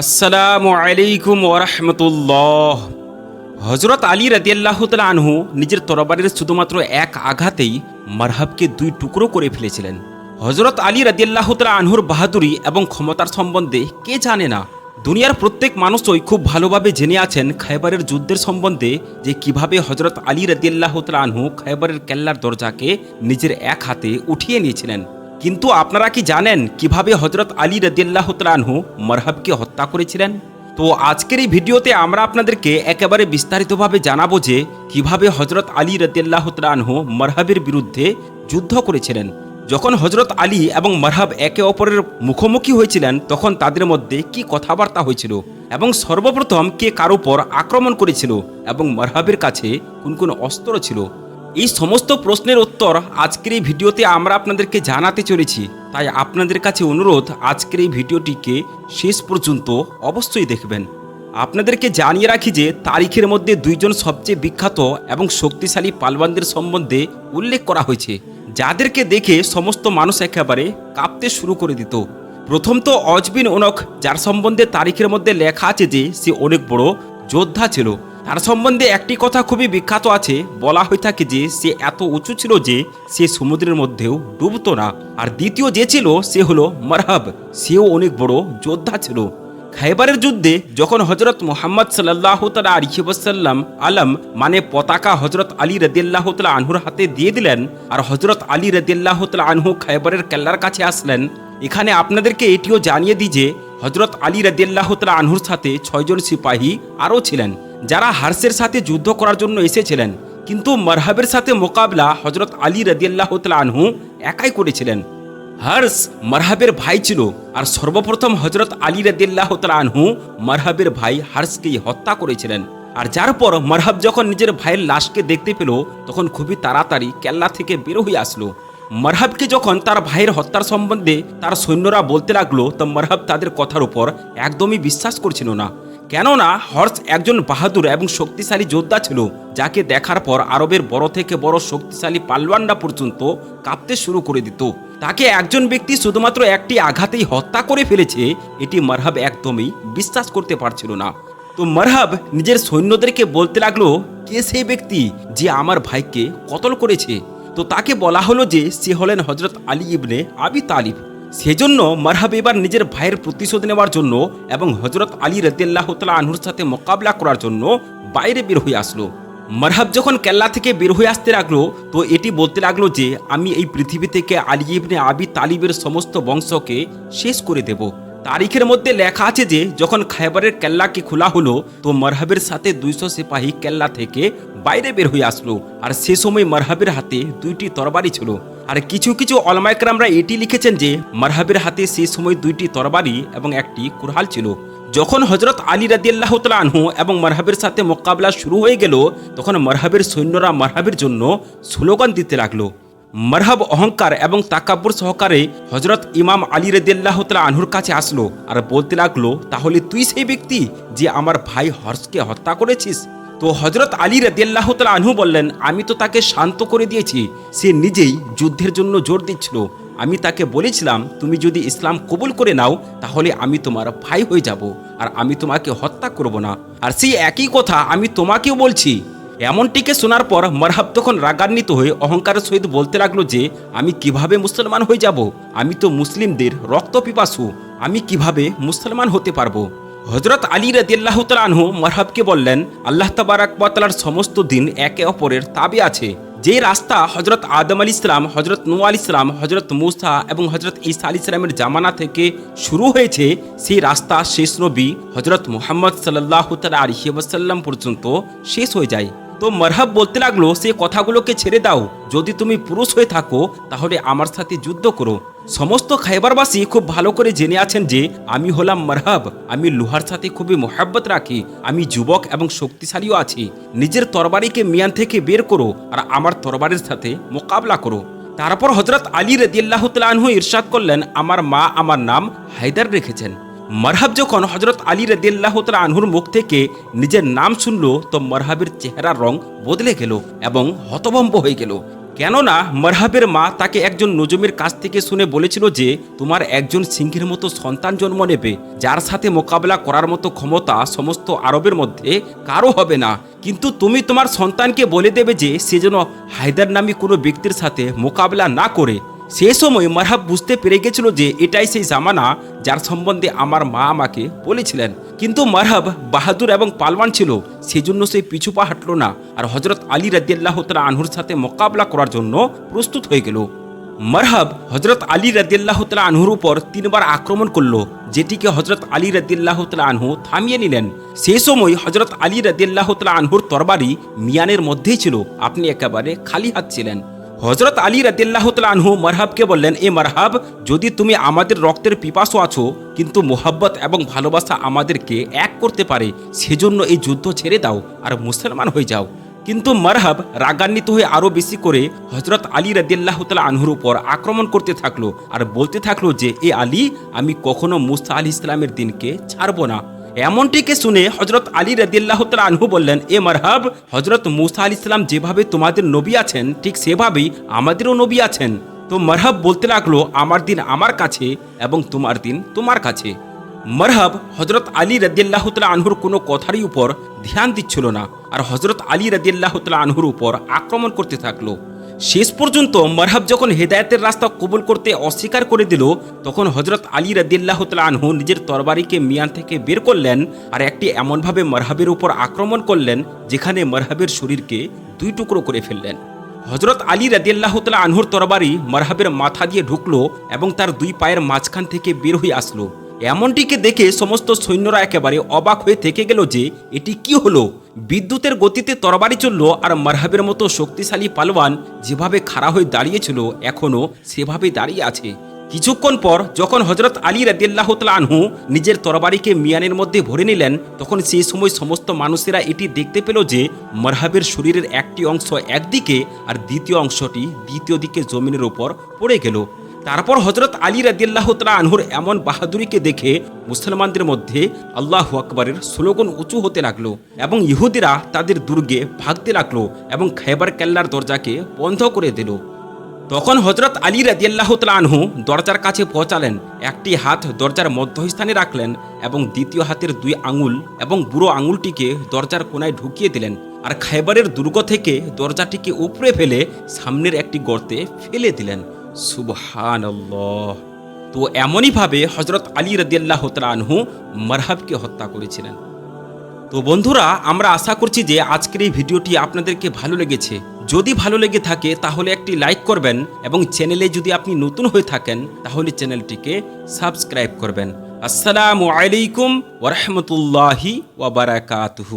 আসসালামু আলাইকুম ওরহমতুল্লাহ হজরত আলী রাদিয়াল্লাহ আনহু নিজের তরবারির শুধুমাত্র এক আঘাতেই মারহাবকে দুই টুকরো করে ফেলেছিলেন। হজরত আলী রাদিয়াল্লাহ আনহুর বাহাদুরি এবং ক্ষমতার সম্বন্ধে কে জানে না, দুনিয়ার প্রত্যেক মানুষই খুব ভালোভাবে জেনে আছেন খাইবারের যুদ্ধের সম্বন্ধে যে কীভাবে হজরত আলী রাদিয়াল্লাহ তালা আনহু খাইবারের কেল্লার দরজাকে নিজের এক হাতে উঠিয়ে নিয়েছিলেন। কিন্তু আপনারা কি জানেন কীভাবে হজরত আলী রদিয়াল্লাহ তালানহু মরহাবকে হত্যা করেছিলেন? তো আজকের এই ভিডিওতে আমরা আপনাদেরকে একেবারে বিস্তারিতভাবে জানাব যে কীভাবে হজরত আলী রদিয়াল্লাহ তালানহু মরহাবের বিরুদ্ধে যুদ্ধ করেছিলেন। যখন হজরত আলী এবং মরহাব একে অপরের মুখোমুখি হয়েছিলেন, তখন তাদের মধ্যে কি কথাবার্তা হয়েছিল এবং সর্বপ্রথম কে কার উপর আক্রমণ করেছিল এবং মরহাবের কাছে কোন কোন অস্ত্র ছিল? এই সমস্ত প্রশ্নের উত্তর আজকের এই ভিডিওতে আমরা আপনাদেরকে জানাতে চলেছি। তাই আপনাদের কাছে অনুরোধ, আজকের এই ভিডিওটিকে শেষ পর্যন্ত অবশ্যই দেখবেন। আপনাদেরকে জানিয়ে রাখি যে তারিখের মধ্যে দুইজন সবচেয়ে বিখ্যাত এবং শক্তিশালী পালবানদের সম্বন্ধে উল্লেখ করা হয়েছে, যাদেরকে দেখে সমস্ত মানুষ একেবারে কাঁপতে শুরু করে দিত। প্রথম তো অজবিন ওনক, যার সম্বন্ধে তারিখের মধ্যে লেখা আছে যে সে অনেক বড় যোদ্ধা ছিল। তার সম্বন্ধে একটি কথা খুবই বিখ্যাত আছে। বলা হয়ে থাকে যে, সে এত উঁচু ছিল যে, সে সমুদ্রের মধ্যেও ডুবতো না। আর দ্বিতীয় যে ছিল, সে হলো মারহাব। সেও অনেক বড় যোদ্ধা ছিল। খাইবারের যুদ্ধে যখন হজরত মোহাম্মদ সাল্লাহ তালা আলিবাসাল্লাম আলম মানে পতাকা হজরত আলী রদিয়াল্লাহ তালা আনহুর হাতে দিয়ে দিলেন, আর হজরত আলী রদিয়াল্লাহ তালা আনহু খাইবারের কেল্লার কাছে আসলেন, এখানে আপনাদেরকে এটিও জানিয়ে দিই যে হজরত আলী রদিয়াল্লাহ তালা আনহুর সাথে ছয়জন সিপাহী আরও ছিলেন, যারা হার্সের সাথে যুদ্ধ করার জন্য এসেছিলেন, কিন্তু মরহাবের সাথে মোকাবলা হজরত আলী রদিয়াল্লাহ তালা আনহু একাই করেছিলেন। হর্ষ মরহাবের ভাই ছিল আর সর্বপ্রথম হজরত আলী রদিল্লাহ আনহু মরহাবের ভাই হর্ষকেই হত্যা করেছিলেন। আর যার পর মরহাব যখন নিজের ভাইয়ের লাশকে দেখতে পেল, তখন খুবই তাড়াতাড়ি কেল্লা থেকে বের হয়ে আসলো। মরহাবকে যখন তার ভাইয়ের হত্যার সম্বন্ধে তার সৈন্যরা বলতে লাগল, তো মরহাব তাদের কথার উপর একদমই বিশ্বাস করছিল না। কেননা হর্ষ একজন বাহাদুর এবং শক্তিশালী যোদ্ধা ছিল, যাকে দেখার পর আরবের বড় থেকে বড় শক্তিশালী পালওয়ানরা পর্যন্ত কাঁপতে শুরু করে দিত। তাকে একজন ব্যক্তি শুধুমাত্র একটি আঘাতেই হত্যা করে ফেলেছে, এটি মারহাব একদমই বিশ্বাস করতে পারছিল না। তো মারহাব নিজের সৈন্যদেরকে বলতে লাগল, কে সেই ব্যক্তি যে আমার ভাইকে কতল করেছে? তো তাকে বলা হলো যে সে হলেন হজরত আলী ইবনে আবি তালিব। সেজন্য মারহাব এবার নিজের ভাইয়ের প্রতিশোধ নেওয়ার জন্য এবং হজরত আলী রদিয়াল্লাহ তালা আনহুর সাথে মোকাবলা করার জন্য বাইরে বের হয়ে আসলো। মারহাব যখন কেল্লা থেকে বের হয়ে আসতে লাগল, তো এটি বলতে লাগল যে, আমি এই পৃথিবী থেকে আলী ইবনে আবি তালিবের সমস্ত বংশকে শেষ করে দেব। তারিখের মধ্যে লেখা আছে যে, যখন খাইবারের কেল্লাকে খোলা হলো, তো মারহাবের সাথে দুইশো সিপাহী কেল্লা থেকে বাইরে বের হয়ে আসলো। আর সে সময় মারহাবের হাতে দুইটি তরবারি ছিল। আর কিছু কিছু অলমাইকরামরা এটি লিখেছেন যে, মারহাবের হাতে সে সময় দুইটি তরবারি এবং একটি কুরহাল ছিল। যখন হজরত আলী রাদিয়াল্লাহ আনহু এবং মারহাবের সাথে মোকাবলা শুরু হয়ে গেল, তখন মারহাবের সৈন্যরা মারহাবের জন্য স্লোগান দিতে লাগল। মারহাব অহংকার এবং তাকাব্বর সহকারে হজরত ইমাম আলী রদিয়াল্লাহ তালা আনহুর কাছে আসলো আর বলতে লাগল, তাহলে তুই সেই ব্যক্তি যে আমার ভাই হর্ষকে হত্যা করেছিস? তো হজরত আলী রদিয়াল্লাহ তালা আনহু বললেন, আমি তো তাকে শান্ত করে দিয়েছি, সে নিজেই যুদ্ধের জন্য জোর দিচ্ছিল। আমি তাকে বলেছিলাম, তুমি যদি ইসলাম কবুল করে নাও, তাহলে আমি তোমার ভাই হয়ে যাব, আর আমি তোমাকে হত্যা করব না। আর সেই একই কথা আমি তোমাকেও বলছি। এমনটিকে শোনার পর মরহাব তখন রাগান্বিত হয়ে অহংকারের সহিত বলতে লাগল যে, আমি কীভাবে মুসলমান হয়ে যাব? আমি তো মুসলিমদের রক্ত পিপাসু। আমি কীভাবে মুসলমান হতে পারব? হজরত আলী রাদিয়াল্লাহ আনহু মরহাবকে বললেন, আল্লাহ তাবারাকালার সমস্ত দিন একে অপরের তাবে আছে। যে রাস্তা হজরত আদম আলী ইসলাম হজরত নু আল ইসলাম হজরত মুসা এবং হজরত ঈসা আলী ইসলামের জামানা থেকে শুরু হয়েছে, সেই রাস্তা শেষ নবী হজরত মোহাম্মদ সাল্লাহ তালা আলহি ওয়াসাল্লাম পর্যন্ত শেষ হয়ে যায়। তো মারহাব বলতে লাগল, সে কথাগুলোকে ছেড়ে দাও। যদি তুমি পুরুষ হয়ে থাকো, তাহলে আমার সাথে যুদ্ধ করো। সমস্ত খাইবারবাসী খুব ভালো করে জেনে আছেন যে, আমি হলাম মারহাব। আমি লোহার সাথে খুবই মোহাব্বত রাখি। আমি যুবক এবং শক্তিশালীও আছি। নিজের তরবারিকে মিয়ান থেকে বের করো আর আমার তরবারের সাথে মোকাবলা করো। তারপর হজরত আলী রদিয়াল্লাহ তালহু ইরশাদ করলেন, আমার মা আমার নাম হায়দার রেখেছেন। মরহাব যখন হজরত আলী রদিয়াল্লাহ তালা আনহুর মুখ থেকে নিজের নাম শুনল, তো মরহাবের চেহারার রং বদলে গেল এবং হতভম্ব হয়ে গেল। কেননা মারহাবের মা তাকে একজন নজমের কাছ থেকে শুনে বলেছিল যে, তোমার একজন সিংহের মতো সন্তান জন্ম নেবে, যার সাথে মোকাবেলা করার মতো ক্ষমতা সমস্ত আরবের মধ্যে কারও হবে না। কিন্তু তুমি তোমার সন্তানকে বলে দেবে যে, সে যেন হায়দার নামী কোনো ব্যক্তির সাথে মোকাবেলা না করে। সে সময় মারহাব বুঝতে পেরে গেছিল যে এটাই সেই জামানা যার সম্বন্ধে আমার মা আমাকে বলেছিলেন। কিন্তু মারহাব বাহাদুর এবং পালওয়ান ছিল, সেজন্য সে পিছু পা হাঁটল না আর হজরত আলী রাদিয়াল্লাহ তালা আনহুর সাথে মোকাবেলা করার জন্য প্রস্তুত হয়ে গেল। মারহাব হজরত আলী রাদিয়াল্লাহ তালা আনহুর উপর তিনবার আক্রমণ করল, যেটিকে হজরত আলী রাদিয়াল্লাহ তালা আনহু থামিয়ে নিলেন। সেই সময় হজরত আলী রাদিয়াল্লাহ তালা আনহুর তরবারি মিয়ানের মধ্যেই ছিল। আপনি একেবারে খালি হাত ছিলেন। হজরত আলী রাদিল্লাহ আনহু মারহাবকে বললেন, এ মারহাব, যদি তুমি আমাদের রক্তের পিপাসও আছো, কিন্তু মোহাব্বত এবং ভালোবাসা আমাদেরকে এক করতে পারে, সেজন্য এই যুদ্ধ ছেড়ে দাও আর মুসলমান হয়ে যাও। কিন্তু মারহাব রাগান্বিত হয়ে আরও বেশি করে হজরত আলী রাদিল্লাহ আনহুর উপর আক্রমণ করতে থাকল আর বলতে থাকল যে, এ আলী, আমি কখনো মুসা আলী ইসলামের দিনকে ছাড়বো না। এমনটিকে শুনে হজরত আলী রদিল্লাহ আনহু বললেন, এ মারহাব হজরত মুসা আলি ইসলাম যেভাবে তোমাদের নবী আছেন, ঠিক সেভাবেই আমাদেরও নবী আছেন। তো মারহাব বলতে লাগল, আমার দিন আমার কাছে এবং তোমার দিন তোমার কাছে। মারহাব হজরত আলী রদিল্লাহ আনহুর কোনো কথারই উপর ধ্যান দিচ্ছিল না, আর হজরত আলী রদিল্লাহ আনহুর উপর আক্রমণ করতে থাকল। শেষ পর্যন্ত মারহাব যখন হেদায়তের রাস্তা কবুল করতে অস্বীকার করে দিল, তখন হজরত আলী রাদিল্লাহ আনহু নিজের তরবারিকে মিয়ান থেকে বের করলেন আর একটি এমনভাবে মারহাবের উপর আক্রমণ করলেন, যেখানে মারহাবের শরীরকে দুই টুকরো করে ফেললেন। হজরত আলী রাদিয়াল্লাহ আনহুর তরবারি মারহাবের মাথা দিয়ে ঢুকলো এবং তার দুই পায়ের মাঝখান থেকে বের হয়ে আসলো। এমনটিকে দেখে সমস্ত সৈন্যরা একেবারে অবাক হয়ে থেকে গেল যে, এটি কি হলো? বিদ্যুতের গতিতে তরবারি চলল আর মারহাবের মতো শক্তিশালী পালোয়ান যেভাবে খাড়া হয়ে দাঁড়িয়েছিল, এখনও সেভাবে দাঁড়িয়ে আছে। কিছুক্ষণ পর যখন হজরত আলী রাদিয়াল্লাহ আনহু নিজের তরবারিকে মিয়ানের মধ্যে ভরে নিলেন, তখন সেই সময় সমস্ত মানুষেরা এটি দেখতে পেল যে মারহাবের শরীরের একটি অংশ একদিকে আর দ্বিতীয় অংশটি দ্বিতীয় দিকে জমিনের ওপর পড়ে গেল। তারপর হজরত আলী রাদিয়াল্লাহ তালা আনহুর এমন বাহাদুরিকে দেখে মুসলমানদের মধ্যে আল্লাহ আকবরের স্লোগন উঁচু হতে লাগল এবং ইহুদিরা তাদের দুর্গে ভাগতে লাগল এবং খাইবার কেল্লার দরজাকে বন্ধ করে দিল। তখন হজরত আলী রাদিয়াল্লাহ আনহু দরজার কাছে পৌঁছালেন, একটি হাত দরজার মধ্যস্থানে রাখলেন এবং দ্বিতীয় হাতের দুই আঙুল এবং বুড়ো আঙুলটিকে দরজার কোনায় ঢুকিয়ে দিলেন আর খাইবারের দুর্গ থেকে দরজাটিকে উপড়ে ফেলে সামনের একটি গর্তে ফেলে দিলেন। সুবহান তো এমনইভাবে হজরত আলী রদিয়াল্লাহ আনহু মারহাবকে হত্যা করেছিলেন। তো বন্ধুরা, আমরা আশা করছি যে আজকের এই ভিডিওটি আপনাদেরকে ভালো লেগেছে। যদি ভালো লেগে থাকে, তাহলে একটি লাইক করবেন এবং চ্যানেলে যদি আপনি নতুন হয়ে থাকেন, তাহলে চ্যানেলটিকে সাবস্ক্রাইব করবেন। আসসালামু আলাইকুম ওরহমতুল্লাহি ওয়াবারাকাতুহু